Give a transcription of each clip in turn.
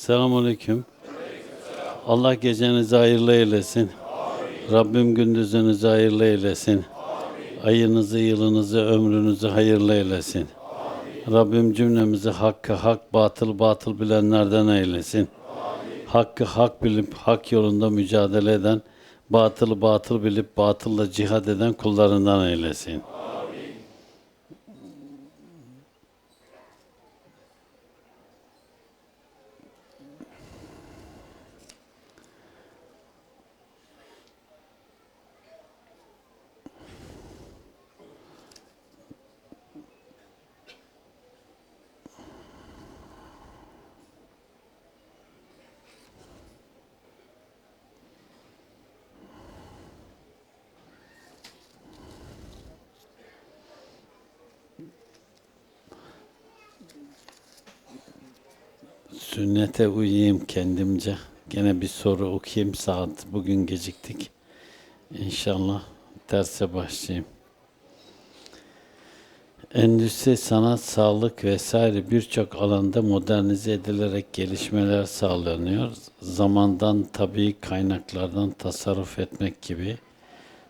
Selamünaleyküm. Allah gecenizi hayırlı eylesin. Rabbim gündüzünüzü hayırlı eylesin. Ayınızı, yılınızı, ömrünüzü hayırlı eylesin. Rabbim cümlemizi hakkı hak, batıl batıl bilenlerden eylesin. Hakkı hak bilip hak yolunda mücadele eden, batılı batıl bilip batılla cihad eden kullarından eylesin. Sünnete uyuyayım kendimce. Gene bir soru okuyayım saat. Bugün geciktik. İnşallah derse başlayayım. Endüstri, sanat, sağlık vesaire birçok alanda modernize edilerek gelişmeler sağlanıyor. Zamandan, tabii kaynaklardan tasarruf etmek gibi.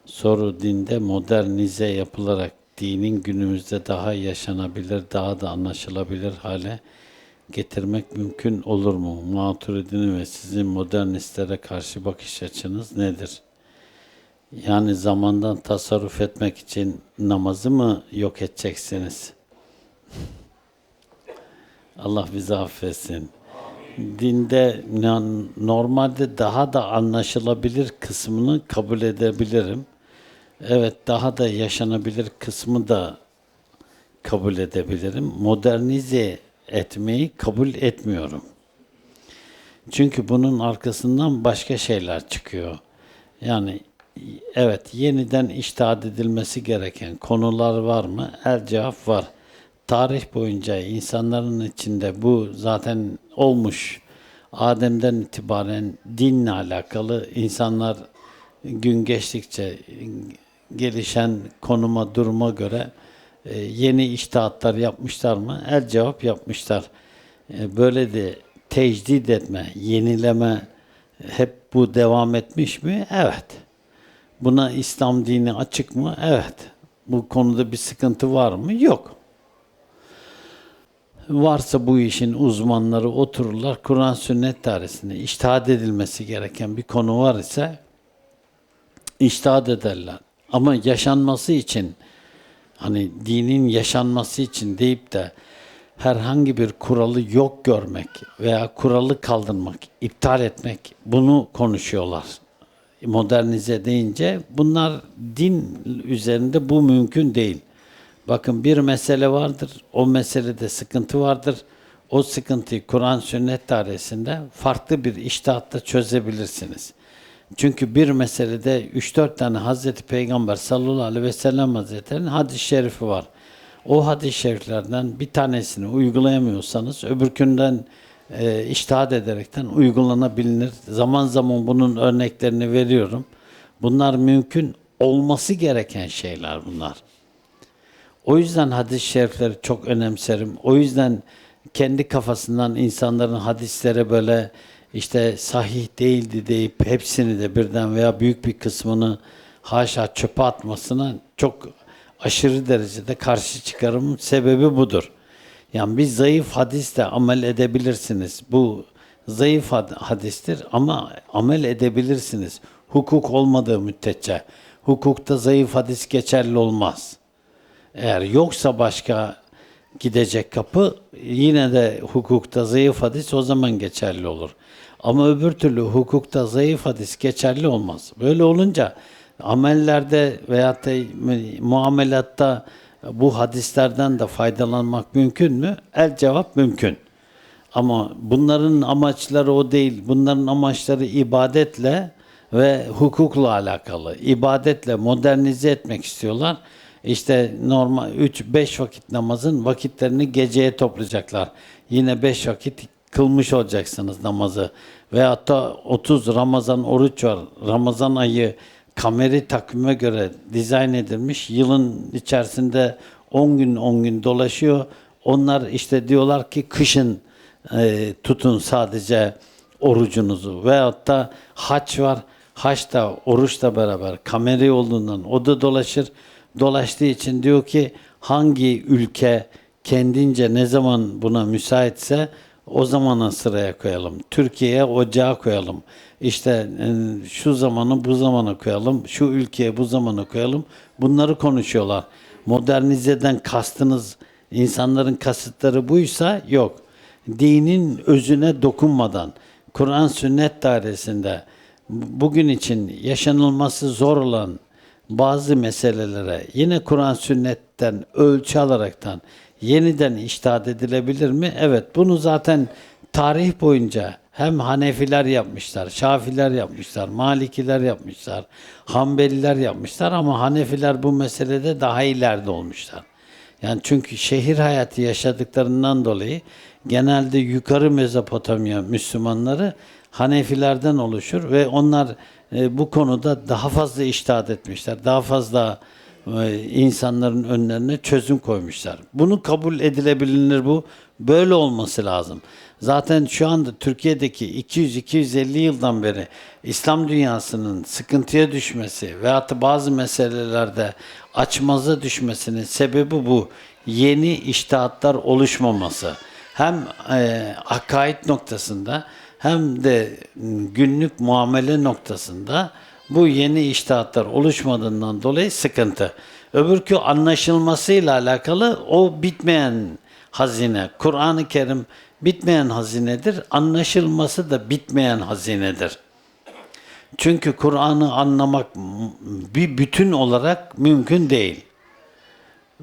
Soru dinde modernize yapılarak dinin günümüzde daha yaşanabilir, daha da anlaşılabilir hale getirmek mümkün olur mu? Maturidini ve sizin modernistlere karşı bakış açınız nedir? Yani zamandan tasarruf etmek için namazı mı yok edeceksiniz? Allah bizi affetsin. Dinde normalde daha da anlaşılabilir kısmını kabul edebilirim. Evet daha da yaşanabilir kısmı da kabul edebilirim. Modernize etmeyi kabul etmiyorum. Çünkü bunun arkasından başka şeyler çıkıyor. Yani evet yeniden iştahat edilmesi gereken konular var mı? El cevap var. Tarih boyunca insanların içinde bu zaten olmuş. Adem'den itibaren dinle alakalı insanlar gün geçtikçe gelişen konuma, duruma göre e, yeni iştahatlar yapmışlar mı? El cevap yapmışlar. E, Böyle de tecdit etme, yenileme hep bu devam etmiş mi? Evet. Buna İslam dini açık mı? Evet. Bu konuda bir sıkıntı var mı? Yok. Varsa bu işin uzmanları otururlar Kur'an sünnet dairesinde iştahat edilmesi gereken bir konu var ise iştahat ederler. Ama yaşanması için hani dinin yaşanması için deyip de herhangi bir kuralı yok görmek veya kuralı kaldırmak, iptal etmek bunu konuşuyorlar. Modernize deyince bunlar din üzerinde bu mümkün değil. Bakın bir mesele vardır, o meselede sıkıntı vardır. O sıkıntıyı Kur'an sünnet dairesinde farklı bir iştahatta çözebilirsiniz. Çünkü bir meselede 3-4 tane Hazreti Peygamber sallallahu aleyhi ve sellem Hazretleri'nin hadis-i şerifi var. O hadis-i şeriflerden bir tanesini uygulayamıyorsanız öbürkünden e, iştahat ederekten uygulanabilir. Zaman zaman bunun örneklerini veriyorum. Bunlar mümkün olması gereken şeyler bunlar. O yüzden hadis-i şerifleri çok önemserim. O yüzden kendi kafasından insanların hadislere böyle işte sahih değildi deyip hepsini de birden veya büyük bir kısmını haşa çöpe atmasına çok aşırı derecede karşı çıkarım sebebi budur. Yani bir zayıf hadisle amel edebilirsiniz. Bu zayıf had- hadistir ama amel edebilirsiniz. Hukuk olmadığı müddetçe. Hukukta zayıf hadis geçerli olmaz. Eğer yoksa başka gidecek kapı yine de hukukta zayıf hadis o zaman geçerli olur. Ama öbür türlü hukukta zayıf hadis geçerli olmaz. Böyle olunca amellerde veyahut da muamelatta bu hadislerden de faydalanmak mümkün mü? El cevap mümkün. Ama bunların amaçları o değil. Bunların amaçları ibadetle ve hukukla alakalı. İbadetle modernize etmek istiyorlar. İşte normal 3-5 vakit namazın vakitlerini geceye toplayacaklar. Yine 5 vakit kılmış olacaksınız namazı. Veyahut da 30 Ramazan oruç var. Ramazan ayı kameri takvime göre dizayn edilmiş. Yılın içerisinde 10 gün 10 gün dolaşıyor. Onlar işte diyorlar ki kışın e, tutun sadece orucunuzu. Veyahut da haç var. Haç da oruçla beraber kameri olduğundan o da dolaşır. Dolaştığı için diyor ki hangi ülke kendince ne zaman buna müsaitse o zamana sıraya koyalım. Türkiye'ye ocağa koyalım. İşte e, şu zamanı bu zamana koyalım. Şu ülkeye bu zamana koyalım. Bunları konuşuyorlar. Modernizeden kastınız insanların kasıtları buysa yok. Dinin özüne dokunmadan Kur'an sünnet dairesinde bugün için yaşanılması zor olan bazı meselelere yine Kur'an sünnetten ölçü alaraktan yeniden iştahat edilebilir mi? Evet. Bunu zaten tarih boyunca hem Hanefiler yapmışlar, Şafiler yapmışlar, Malikiler yapmışlar, Hanbeliler yapmışlar ama Hanefiler bu meselede daha ileride olmuşlar. Yani çünkü şehir hayatı yaşadıklarından dolayı genelde yukarı Mezopotamya Müslümanları Hanefilerden oluşur ve onlar e, bu konuda daha fazla iştahat etmişler. Daha fazla insanların önlerine çözüm koymuşlar. Bunu kabul edilebilir bu. Böyle olması lazım. Zaten şu anda Türkiye'deki 200-250 yıldan beri İslam dünyasının sıkıntıya düşmesi veyahut da bazı meselelerde açmaza düşmesinin sebebi bu. Yeni iştahatlar oluşmaması. Hem e, akaid noktasında hem de günlük muamele noktasında bu yeni iştahatlar oluşmadığından dolayı sıkıntı. Öbürkü anlaşılmasıyla alakalı o bitmeyen hazine. Kur'an-ı Kerim bitmeyen hazinedir. Anlaşılması da bitmeyen hazinedir. Çünkü Kur'an'ı anlamak bir bütün olarak mümkün değil.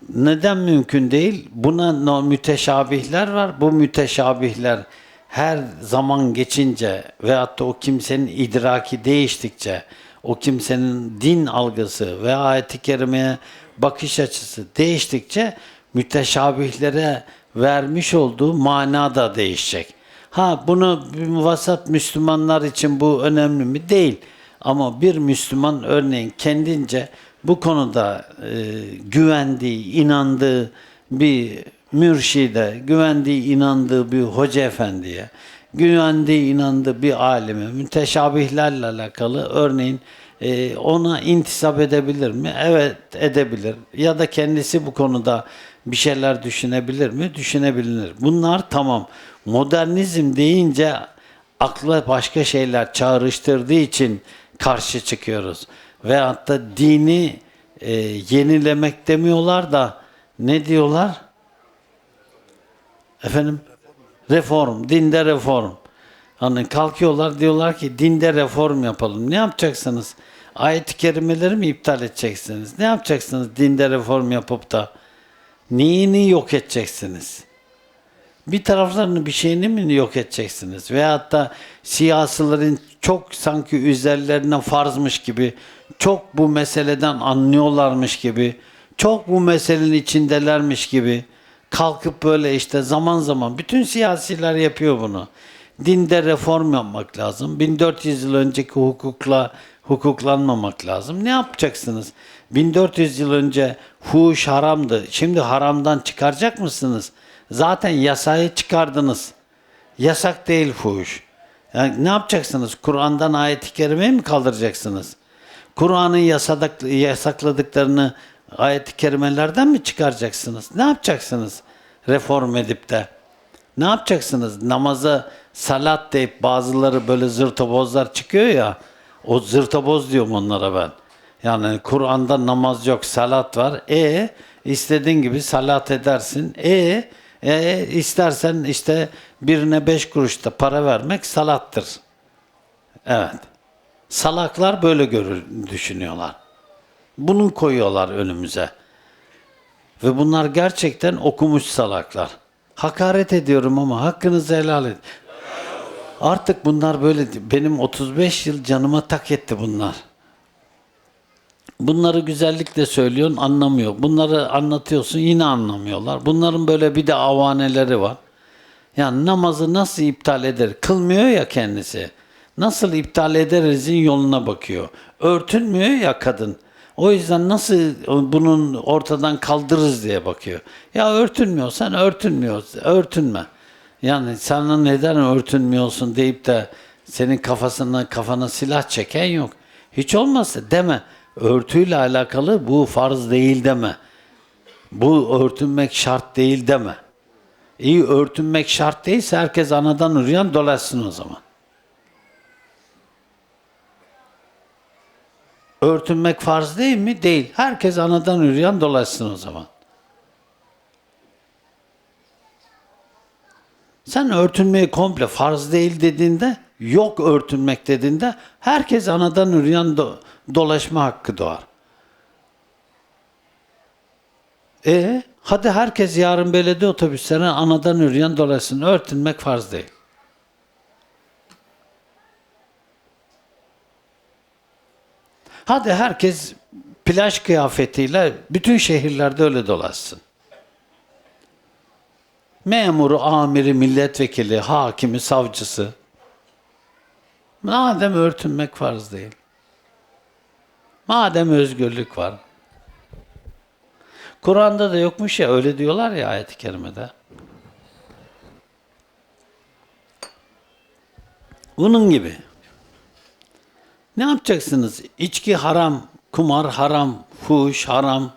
Neden mümkün değil? Buna müteşabihler var. Bu müteşabihler her zaman geçince veyahut da o kimsenin idraki değiştikçe, o kimsenin din algısı ve ayet-i kerimeye bakış açısı değiştikçe müteşabihlere vermiş olduğu mana da değişecek. Ha bunu vasat Müslümanlar için bu önemli mi? Değil. Ama bir Müslüman örneğin kendince bu konuda e, güvendiği, inandığı bir mürşide, güvendiği, inandığı bir hoca efendiye, güvendiği, inandığı bir alime, müteşabihlerle alakalı örneğin e, ona intisap edebilir mi? Evet edebilir. Ya da kendisi bu konuda bir şeyler düşünebilir mi? Düşünebilir. Bunlar tamam. Modernizm deyince akla başka şeyler çağrıştırdığı için karşı çıkıyoruz. Ve hatta dini e, yenilemek demiyorlar da ne diyorlar? Efendim? Reform, dinde reform. Hani kalkıyorlar diyorlar ki dinde reform yapalım. Ne yapacaksınız? Ayet-i kerimeleri mi iptal edeceksiniz? Ne yapacaksınız dinde reform yapıp da? Neyini yok edeceksiniz? Bir taraflarını bir şeyini mi yok edeceksiniz? Veyahut da siyasilerin çok sanki üzerlerine farzmış gibi, çok bu meseleden anlıyorlarmış gibi, çok bu meselenin içindelermiş gibi kalkıp böyle işte zaman zaman bütün siyasiler yapıyor bunu. Dinde reform yapmak lazım. 1400 yıl önceki hukukla hukuklanmamak lazım. Ne yapacaksınız? 1400 yıl önce fuhuş haramdı. Şimdi haramdan çıkaracak mısınız? Zaten yasayı çıkardınız. Yasak değil fuhuş. Yani ne yapacaksınız? Kur'an'dan ayet-i kerimeyi mi kaldıracaksınız? Kur'an'ın yasadak, yasakladıklarını ayet-i kerimelerden mi çıkaracaksınız? Ne yapacaksınız? Reform edip de. Ne yapacaksınız? Namaza salat deyip bazıları böyle zırtabozlar çıkıyor ya. O zırtaboz diyorum onlara ben. Yani Kur'an'da namaz yok, salat var. E istediğin gibi salat edersin. E, e istersen işte birine beş kuruşta para vermek salattır. Evet. Salaklar böyle görür, düşünüyorlar. Bunu koyuyorlar önümüze. Ve bunlar gerçekten okumuş salaklar. Hakaret ediyorum ama hakkınızı helal edin. Artık bunlar böyle benim 35 yıl canıma tak etti bunlar. Bunları güzellikle söylüyorsun anlamıyor. Bunları anlatıyorsun yine anlamıyorlar. Bunların böyle bir de avaneleri var. Yani namazı nasıl iptal eder? Kılmıyor ya kendisi. Nasıl iptal ederizin yoluna bakıyor. Örtünmüyor ya kadın. O yüzden nasıl bunun ortadan kaldırırız diye bakıyor. Ya örtünmüyorsan örtünmüyor, örtünme. Yani sana neden örtünmüyorsun deyip de senin kafasına kafana silah çeken yok. Hiç olmazsa deme. Örtüyle alakalı bu farz değil deme. Bu örtünmek şart değil deme. İyi örtünmek şart değilse herkes anadan ürüyen dolaşsın o zaman. Örtünmek farz değil mi? Değil. Herkes anadan ürüyen dolaşsın o zaman. Sen örtünmeyi komple farz değil dediğinde, yok örtünmek dediğinde herkes anadan ürüyen do- dolaşma hakkı doğar. E hadi herkes yarın belediye otobüslerine anadan ürüyen dolaşsın. Örtünmek farz değil. Hadi herkes plaj kıyafetiyle bütün şehirlerde öyle dolaşsın. Memuru, amiri, milletvekili, hakimi, savcısı. Madem örtünmek farz değil. Madem özgürlük var. Kur'an'da da yokmuş ya öyle diyorlar ya ayet-i kerimede. Bunun gibi. Ne yapacaksınız? İçki haram, kumar haram, fuhuş haram,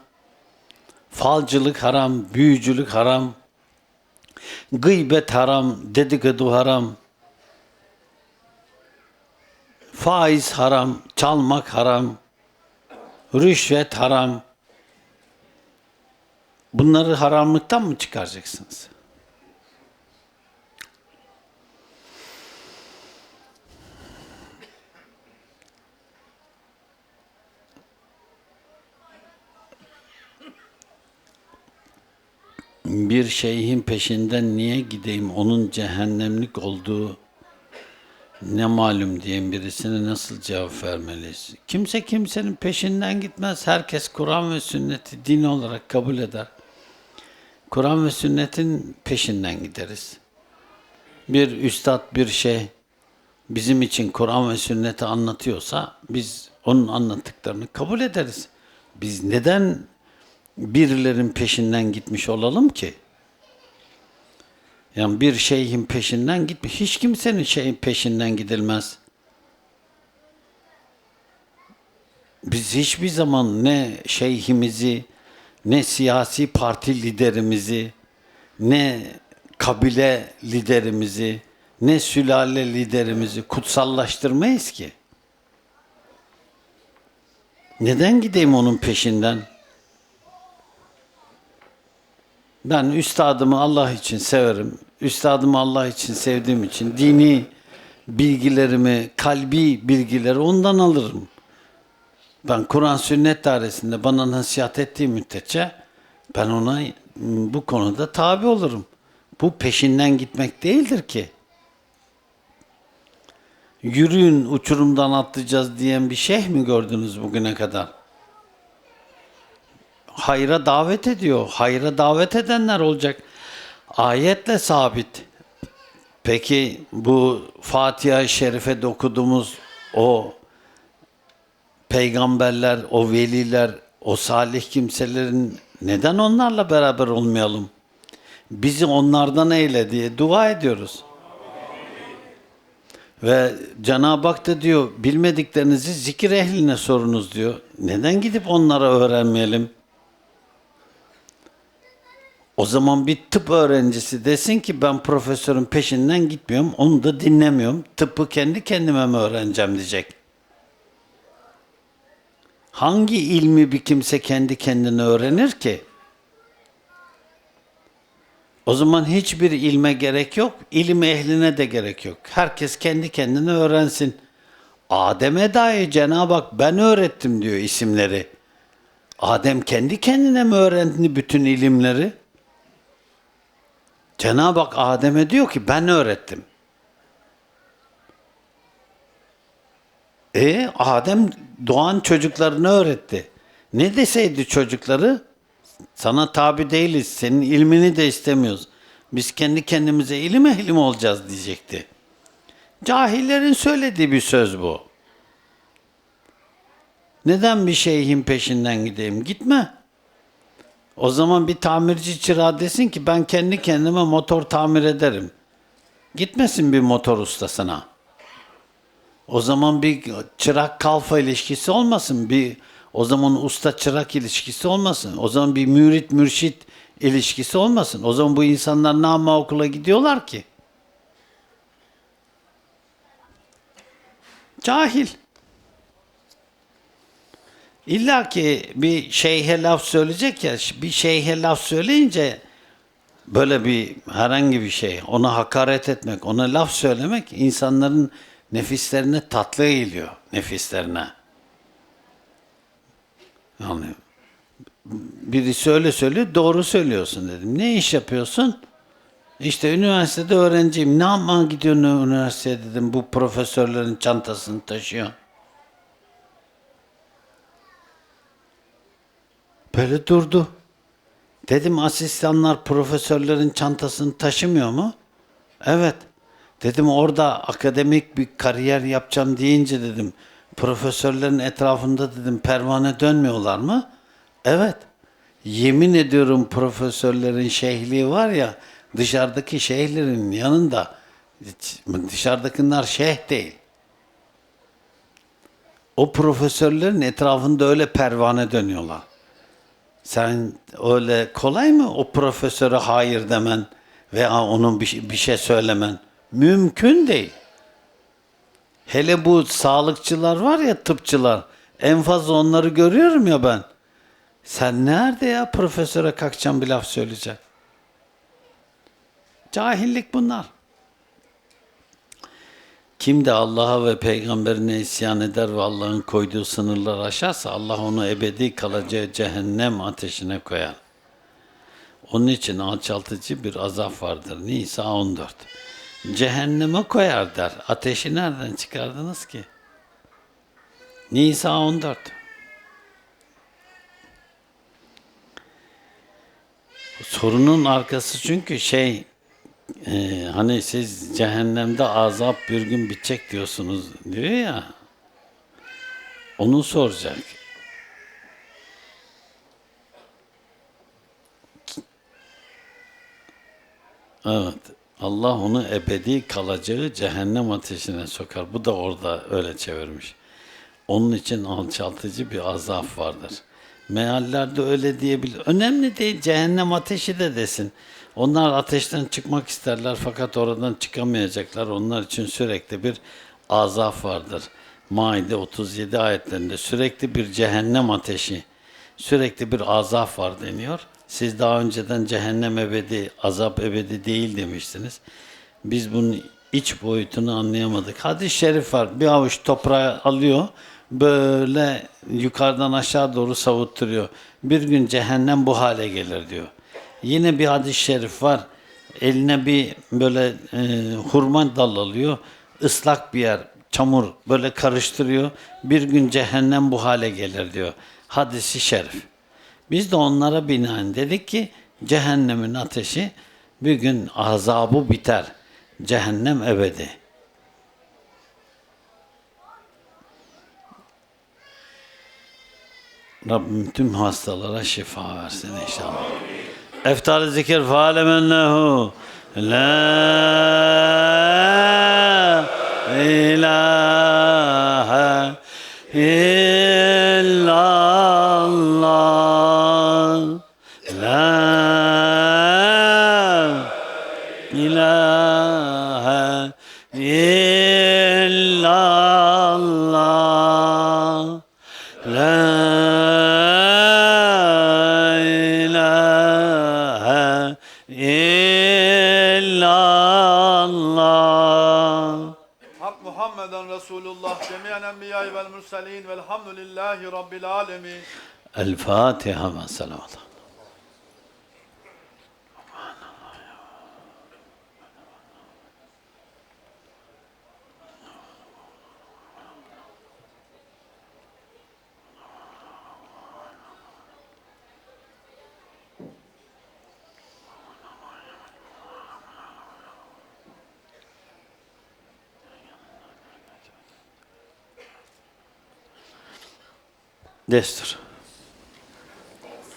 falcılık haram, büyücülük haram, gıybet haram, dedikodu haram, faiz haram, çalmak haram, rüşvet haram. Bunları haramlıktan mı çıkaracaksınız? Bir şeyhin peşinden niye gideyim onun cehennemlik olduğu ne malum diyen birisine nasıl cevap vermeliyiz? Kimse kimsenin peşinden gitmez. Herkes Kur'an ve sünneti din olarak kabul eder. Kur'an ve sünnetin peşinden gideriz. Bir üstad bir şey bizim için Kur'an ve sünneti anlatıyorsa biz onun anlattıklarını kabul ederiz. Biz neden birilerin peşinden gitmiş olalım ki? Yani bir şeyhin peşinden gitmiş. Hiç kimsenin şeyin peşinden gidilmez. Biz hiçbir zaman ne şeyhimizi, ne siyasi parti liderimizi, ne kabile liderimizi, ne sülale liderimizi kutsallaştırmayız ki. Neden gideyim onun peşinden? Ben üstadımı Allah için severim. Üstadımı Allah için sevdiğim için dini bilgilerimi, kalbi bilgileri ondan alırım. Ben Kur'an sünnet dairesinde bana nasihat ettiği müddetçe ben ona bu konuda tabi olurum. Bu peşinden gitmek değildir ki. Yürüyün uçurumdan atlayacağız diyen bir şeyh mi gördünüz bugüne kadar? Hayra davet ediyor. Hayra davet edenler olacak. Ayetle sabit. Peki bu Fatiha-i Şerife'de okuduğumuz o peygamberler, o veliler, o salih kimselerin neden onlarla beraber olmayalım? Bizi onlardan eyle diye dua ediyoruz. Ve Cenab-ı Hak da diyor bilmediklerinizi zikir ehline sorunuz diyor. Neden gidip onlara öğrenmeyelim? O zaman bir tıp öğrencisi desin ki ben profesörün peşinden gitmiyorum, onu da dinlemiyorum. Tıbbı kendi kendime mi öğreneceğim diyecek. Hangi ilmi bir kimse kendi kendine öğrenir ki? O zaman hiçbir ilme gerek yok, ilim ehline de gerek yok. Herkes kendi kendine öğrensin. Adem'e dahi Cenab-ı Hak ben öğrettim diyor isimleri. Adem kendi kendine mi öğrendi bütün ilimleri? Cenab-ı Hak Adem'e diyor ki ben öğrettim. E Adem doğan çocuklarını öğretti. Ne deseydi çocukları? Sana tabi değiliz, senin ilmini de istemiyoruz. Biz kendi kendimize ilim ehli olacağız diyecekti. Cahillerin söylediği bir söz bu. Neden bir şeyhin peşinden gideyim? Gitme. O zaman bir tamirci çırağı desin ki ben kendi kendime motor tamir ederim. Gitmesin bir motor ustasına. O zaman bir çırak kalfa ilişkisi olmasın. Bir o zaman usta çırak ilişkisi olmasın. O zaman bir mürit mürşit ilişkisi olmasın. O zaman bu insanlar ne ama okula gidiyorlar ki? Cahil. İlla ki bir şeyhe laf söyleyecek ya, bir şeyhe laf söyleyince böyle bir herhangi bir şey, ona hakaret etmek, ona laf söylemek insanların nefislerine tatlı geliyor, nefislerine. Yani birisi öyle söylüyor, doğru söylüyorsun dedim. Ne iş yapıyorsun? İşte üniversitede öğrenciyim. Ne yapmaya gidiyorsun üniversiteye dedim. Bu profesörlerin çantasını taşıyor. Böyle durdu. Dedim asistanlar profesörlerin çantasını taşımıyor mu? Evet. Dedim orada akademik bir kariyer yapacağım deyince dedim profesörlerin etrafında dedim pervane dönmüyorlar mı? Evet. Yemin ediyorum profesörlerin şeyhliği var ya dışarıdaki şeyhlerin yanında dışarıdakiler şeyh değil. O profesörlerin etrafında öyle pervane dönüyorlar. Sen öyle kolay mı o profesöre hayır demen veya onun bir, şey- bir şey söylemen? Mümkün değil. Hele bu sağlıkçılar var ya tıpçılar. En fazla onları görüyorum ya ben. Sen nerede ya profesöre kalkacağım bir laf söyleyecek? Cahillik bunlar. Kim de Allah'a ve peygamberine isyan eder ve Allah'ın koyduğu sınırları aşarsa Allah onu ebedi kalacağı cehennem ateşine koyar. Onun için alçaltıcı bir azap vardır. Nisa 14. Cehenneme koyar der. Ateşi nereden çıkardınız ki? Nisa 14. Sorunun arkası çünkü şey ee, hani siz cehennemde azap bir gün bitecek diyorsunuz diyor ya. Onu soracak. Evet. Allah onu ebedi kalacağı cehennem ateşine sokar. Bu da orada öyle çevirmiş. Onun için alçaltıcı bir azap vardır. Meallerde öyle diyebilir. Önemli değil cehennem ateşi de desin. Onlar ateşten çıkmak isterler fakat oradan çıkamayacaklar. Onlar için sürekli bir azap vardır. Maide 37 ayetlerinde sürekli bir cehennem ateşi, sürekli bir azap var deniyor. Siz daha önceden cehennem ebedi, azap ebedi değil demiştiniz. Biz bunun iç boyutunu anlayamadık. Hadis-i şerif var. Bir avuç toprağı alıyor, böyle yukarıdan aşağı doğru savutturuyor. Bir gün cehennem bu hale gelir diyor. Yine bir hadis-i şerif var. Eline bir böyle e, hurma dal alıyor. ıslak bir yer, çamur böyle karıştırıyor. Bir gün cehennem bu hale gelir diyor. Hadisi şerif. Biz de onlara binaen dedik ki cehennemin ateşi bir gün azabı biter. Cehennem ebedi. Rabbim tüm hastalara şifa versin inşallah. Eftar zikir faalem ennehu la ilahe Muhammeden Resulullah cemiyen enbiya'i vel murselin velhamdülillahi rabbil alemin. El Fatiha ve selavat. Destur.